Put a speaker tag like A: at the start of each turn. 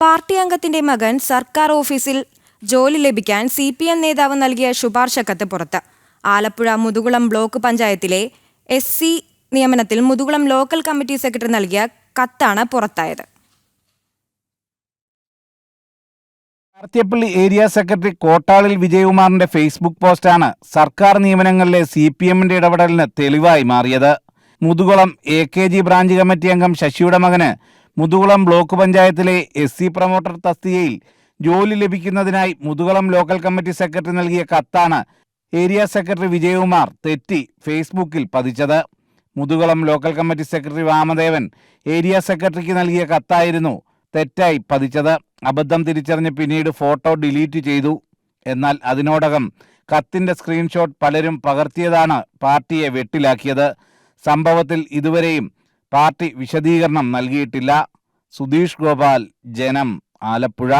A: Party അംഗത്തിന്റെ മകൻ സർക്കാർ ഓഫീസിൽ ജോലി ലഭിക്കാൻ സി പി എം നേതാവ് നൽകിയ ശുപാർശ കത്ത് പുറത്ത്. ആലപ്പുഴ മുതുകുളം ബ്ലോക്ക് പഞ്ചായത്തിലെ എസ് സി നിയമനത്തിൽ മുതുകുളം ലോക്കൽ കമ്മിറ്റി സെക്രട്ടറി നൽകിയ കത്താണ് പുറത്തായത്.
B: കാർത്തിയപ്പള്ളി ഏരിയ സെക്രട്ടറി കോട്ടാളിൽ വിജയകുമാറിന്റെ ഫേസ്ബുക്ക് പോസ്റ്റാണ് സർക്കാർ നിയമനങ്ങളിലെ സി പി എമ്മിന്റെ ഇടപെടലിന് തെളിവായി മാറിയത്. Muthukulam A K G branch committee അംഗം ശശിയുടെ മകന് മുതുകുളം ബ്ലോക്ക് പഞ്ചായത്തിലെ എസ് സി പ്രൊമോട്ടർ തസ്തികയിൽ ജോലി ലഭിക്കുന്നതിനായി മുതുകുളം ലോക്കൽ കമ്മിറ്റി സെക്രട്ടറി നൽകിയ കത്താണ് ഏരിയ സെക്രട്ടറി വിജയകുമാർ തെറ്റി ഫേസ്ബുക്കിൽ പതിച്ചത്. Muthukulam local committee secretary Vamadevan area സെക്രട്ടറിക്ക് നൽകിയ കത്തായിരുന്നു തെറ്റായി പതിച്ചത്. അബദ്ധം തിരിച്ചറിഞ്ഞ് പിന്നീട് ഫോട്ടോ ഡിലീറ്റ് ചെയ്തു. എന്നാൽ അതിനോടകം കത്തിന്റെ സ്ക്രീൻഷോട്ട് പലരും പകർത്തിയതാണ് പാർട്ടിയെ വെട്ടിലാക്കിയത്. സംഭവത്തിൽ ഇതുവരെയും പാർട്ടി വിശദീകരണം നൽകിയിട്ടില്ല. സുധീഷ് ഗോപാൽ ജനം ആലപ്പുഴ.